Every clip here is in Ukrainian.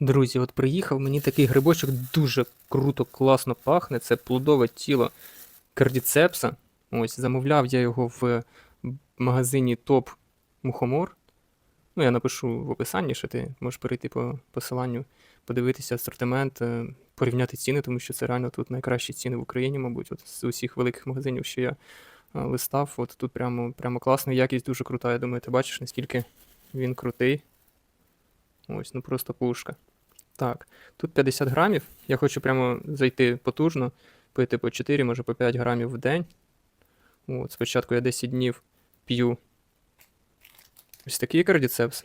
Друзі, от приїхав, мені такий грибочок дуже круто, класно пахне. Це плодове тіло кардіцепса. Ось, замовляв я його в магазині Топ Мухомор. Ну, я напишу в описанні, що ти можеш перейти по посиланню, подивитися асортимент, е, порівняти ціни, тому що це реально тут найкращі ціни в Україні, мабуть, от з усіх великих магазинів, що я е, листав. От тут прямо, прямо класно, якість дуже крута. Я думаю, ти бачиш, наскільки він крутий. Ось, ну просто пушка. Так, тут 50 грамів. Я хочу прямо зайти потужно, пити по 4, може по 5 грамів в день. От, спочатку я 10 днів п'ю ось такий кардіцепс,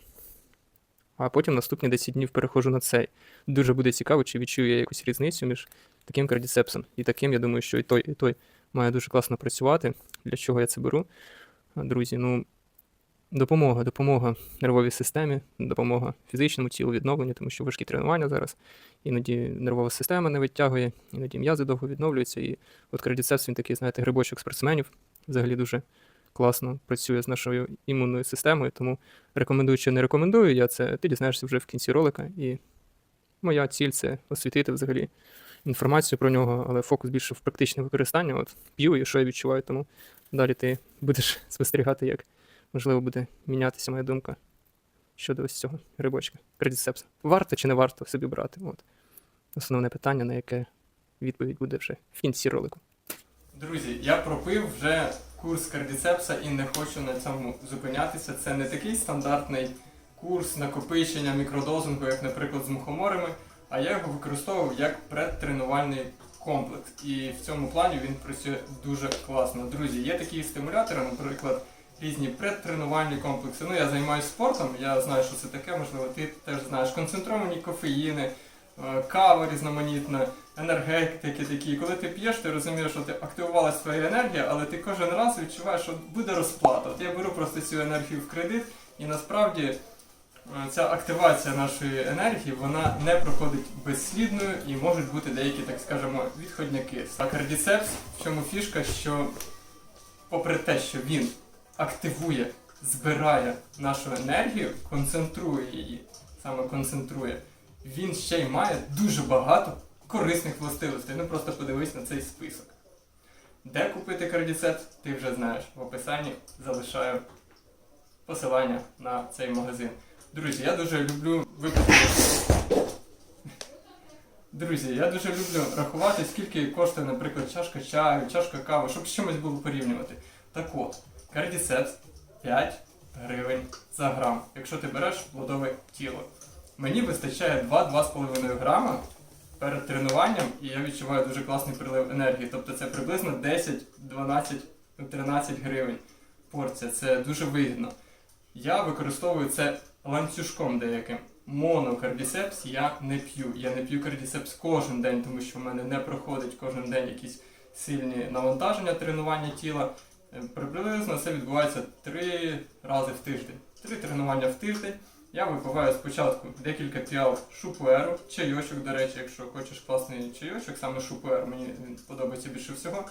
а потім наступні 10 днів переходжу на цей. Дуже буде цікаво, чи відчую я якусь різницю між таким кардіцепсом і таким. Я думаю, що і той, і той має дуже класно працювати. Для чого я це беру? Друзі, ну. Допомога, допомога нервовій системі, допомога фізичному тілу, відновленню, тому що важкі тренування зараз. Іноді нервова система не витягує, іноді м'язи довго відновлюються. І от кардіцепс він такий, знаєте, грибочок спортсменів. Взагалі дуже класно працює з нашою імунною системою. Тому рекомендую чи не рекомендую, я це ти дізнаєшся вже в кінці ролика. І моя ціль це освітити взагалі інформацію про нього, але фокус більше в практичне використання. От п'ю і що я відчуваю, тому далі ти будеш спостерігати, як можливо, буде мінятися моя думка щодо ось цього грибочка, кредицепса. Варто чи не варто собі брати? От. Основне питання, на яке відповідь буде вже в кінці ролику. Друзі, я пропив вже курс кардіцепса і не хочу на цьому зупинятися. Це не такий стандартний курс накопичення мікродозингу, як, наприклад, з мухоморами, а я його використовував як предтренувальний комплекс. І в цьому плані він працює дуже класно. Друзі, є такі стимулятори, наприклад, різні предтренувальні комплекси. Ну, я займаюся спортом, я знаю, що це таке, можливо, ти теж знаєш. Концентровані кофеїни, е, кава різноманітна, енергетики такі. Коли ти п'єш, ти розумієш, що ти активувалася твоя енергія, але ти кожен раз відчуваєш, що буде розплата. От я беру просто цю енергію в кредит, і насправді е, ця активація нашої енергії вона не проходить безслідною і можуть бути деякі, так скажемо, відходняки. А кардіцепс, в чому фішка, що попри те, що він активує, збирає нашу енергію, концентрує її, саме концентрує, він ще й має дуже багато корисних властивостей. Ну просто подивись на цей список. Де купити кардіцепс, ти вже знаєш. В описанні залишаю посилання на цей магазин. Друзі, я дуже люблю випити. Друзі, я дуже люблю рахувати, скільки коштує, наприклад, чашка чаю, чашка кави, щоб з чимось було порівнювати. Так от, кардіцепс 5 гривень за грам, якщо ти береш плодове тіло. Мені вистачає 2-2,5 грама перед тренуванням, і я відчуваю дуже класний прилив енергії. Тобто це приблизно 10, 12, 13 гривень порція. Це дуже вигідно. Я використовую це ланцюжком деяким. Монокардіцепс я не п'ю. Я не п'ю кардіцепс кожен день, тому що в мене не проходить кожен день якісь сильні навантаження тренування тіла. Е, Приблизно це відбувається три рази в тиждень. Три тренування в тиждень. Я випиваю спочатку декілька піал шупуеру, чайочок, до речі, якщо хочеш класний чайочок, саме шупуер, мені він подобається більше всього.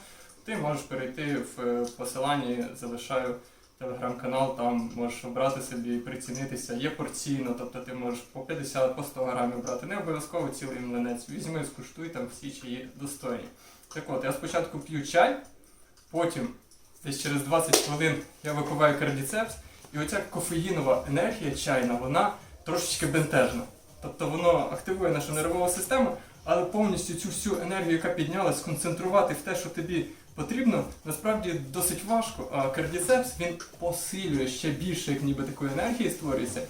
Ти можеш перейти в е, посиланні, залишаю телеграм-канал, там можеш обрати собі, і прицінитися. Є порційно, тобто ти можеш по 50, по 100 грамів брати. Не обов'язково цілий млинець. Візьми, скуштуй, там всі чаї достойні. Так от, я спочатку п'ю чай, потім десь через 20 хвилин я випиваю кардіцепс, і оця кофеїнова енергія чайна, вона трошечки бентежна. Тобто воно активує нашу нервову систему, але повністю цю всю енергію, яка піднялась, сконцентрувати в те, що тобі потрібно, насправді досить важко. А кардіцепс він посилює ще більше, як ніби такої енергії створюється.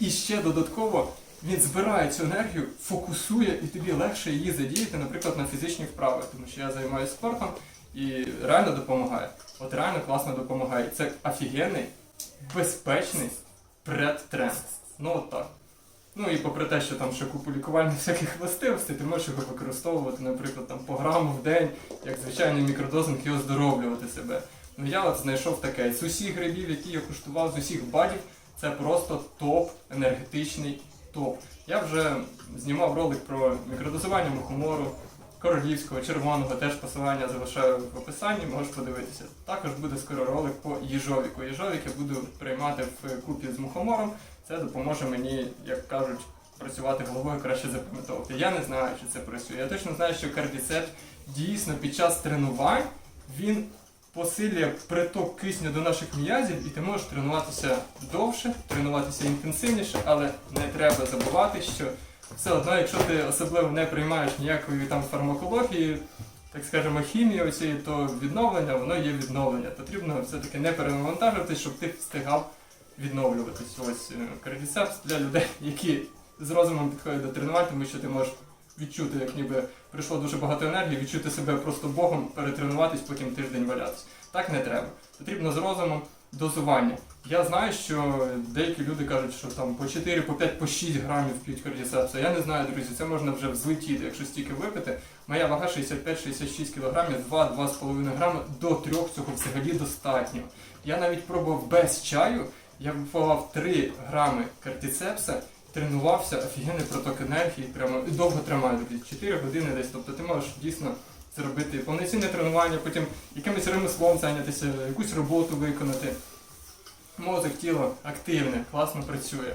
І ще додатково він збирає цю енергію, фокусує, і тобі легше її задіяти, наприклад, на фізичні вправи, тому що я займаюся спортом і реально допомагає. От реально класно допомагає. Це офігенний, безпечний предтренд. Ну от так. Ну і попри те, що там ще купу лікувальних всяких властивостей, ти можеш його використовувати, наприклад, там по граму в день, як звичайний мікродозинг і оздоровлювати себе. Ну я от знайшов таке. З усіх грибів, які я куштував, з усіх бадів, це просто топ, енергетичний топ. Я вже знімав ролик про мікродозування мухомору, королівського, червоного, теж посилання залишаю в описанні, можеш подивитися. Також буде скоро ролик по їжовіку. Їжовік я буду приймати в купі з мухомором. Це допоможе мені, як кажуть, працювати головою, краще запам'ятовувати. Я не знаю, чи це працює. Я точно знаю, що кардіцепс дійсно під час тренувань він посилює приток кисню до наших м'язів, і ти можеш тренуватися довше, тренуватися інтенсивніше, але не треба забувати, що все одно, якщо ти особливо не приймаєш ніякої там фармакології, так скажемо, хімії оцієї, то відновлення, воно є відновлення. Потрібно все-таки не перенавантажуватись, щоб ти встигав відновлюватись. Ось е, кардіцепс для людей, які з розумом підходять до тренувань, тому що ти можеш відчути, як ніби прийшло дуже багато енергії, відчути себе просто богом, перетренуватись, потім тиждень валятись. Так не треба. Потрібно з розумом дозування. Я знаю, що деякі люди кажуть, що там по 4, по 5, по 6 грамів п'ють кардіцепса. Я не знаю, друзі, це можна вже взлетіти, якщо стільки випити. Моя вага 65-66 кг, 2-2,5 грами до 3 цього взагалі достатньо. Я навіть пробував без чаю, я випивав 3 грами кардіцепса, тренувався, офігенний проток енергії, прямо довго тримаю, друзі, 4 години десь. Тобто ти можеш дійсно зробити повноцінне тренування, потім якимось ремеслом зайнятися, якусь роботу виконати. Мозок, тіло активне, класно працює.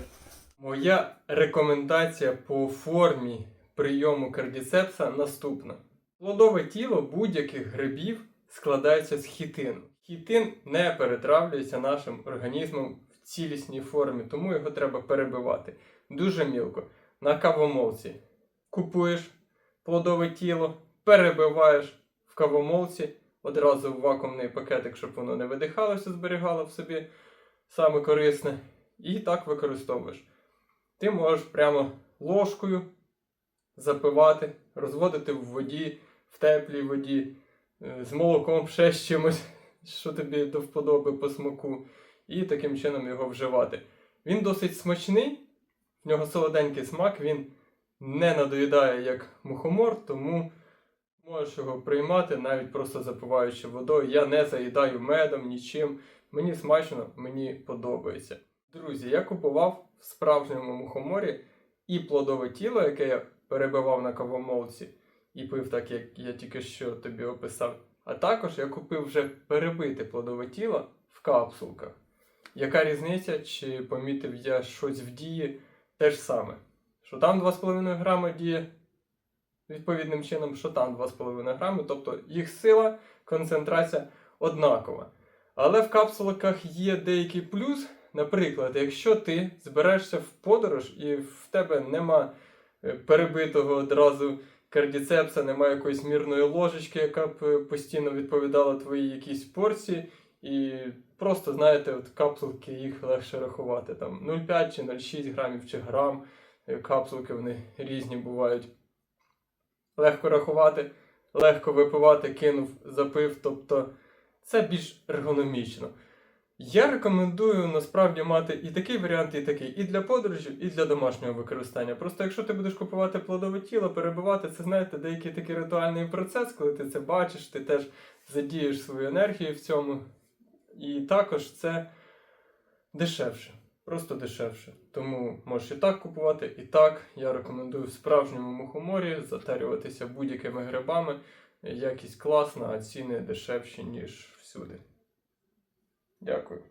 Моя рекомендація по формі прийому кардіцепса наступна: плодове тіло будь-яких грибів складається з хітину. Хітин не перетравлюється нашим організмом в цілісній формі, тому його треба перебивати дуже мілко. На кавомолці купуєш плодове тіло, перебиваєш в кавомолці одразу в вакуумний пакетик, щоб воно не видихалося, зберігало в собі саме корисне, і так використовуєш. Ти можеш прямо ложкою запивати, розводити в воді, в теплій воді, е, з молоком ще з чимось, що тобі до вподоби по смаку, і таким чином його вживати. Він досить смачний, в нього солоденький смак, він не надоїдає як мухомор, тому можеш його приймати, навіть просто запиваючи водою. Я не заїдаю медом, нічим. Мені смачно, мені подобається. Друзі, я купував в справжньому мухоморі і плодове тіло, яке я перебивав на кавомолці, і пив так, як я тільки що тобі описав. А також я купив вже перебите плодове тіло в капсулках. Яка різниця, чи помітив я щось в дії те ж саме? Що там 2,5 грама діє відповідним чином, що там 2,5 грами, тобто їх сила, концентрація однакова. Але в капсулках є деякий плюс. Наприклад, якщо ти збираєшся в подорож і в тебе нема е, перебитого одразу кардіцепса, немає якоїсь мірної ложечки, яка б е, постійно відповідала твоїй якійсь порції, і просто знаєте, от капсулки їх легше рахувати. Там 0,5 чи 0,6 грамів чи грам. Е, Капсулки вони різні бувають. Легко рахувати, легко випивати, кинув, запив. Тобто це більш ергономічно. Я рекомендую насправді мати і такий варіант, і такий, і для подорожів, і для домашнього використання. Просто якщо ти будеш купувати плодове тіло, перебивати, це знаєте, деякий такий ритуальний процес, коли ти це бачиш, ти теж задієш свою енергію в цьому. І також це дешевше. Просто дешевше. Тому можеш і так купувати, і так. Я рекомендую в справжньому мухоморі затарюватися будь-якими грибами. Якість класна, а ціни дешевші, ніж всюди. Дякую.